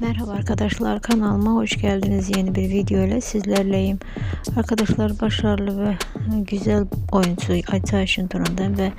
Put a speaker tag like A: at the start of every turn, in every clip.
A: Merhaba arkadaşlar kanalıma hoş geldiniz. Yeni bir video ile sizlerleyim. Arkadaşlar başarılı ve güzel oyuncu Ayça Ayşinturan'dan ve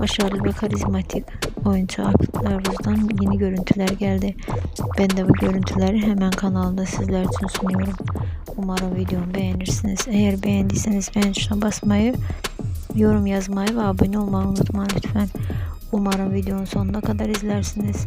A: başarılı ve karizmatik oyuncu Aklaruz'dan yeni görüntüler geldi. Ben de bu görüntüleri hemen kanalımda sizler için sunuyorum. Umarım videomu beğenirsiniz. Eğer beğendiyseniz beğen tuşuna basmayı, yorum yazmayı ve abone olmayı unutmayın lütfen. Umarım videonun sonuna kadar izlersiniz.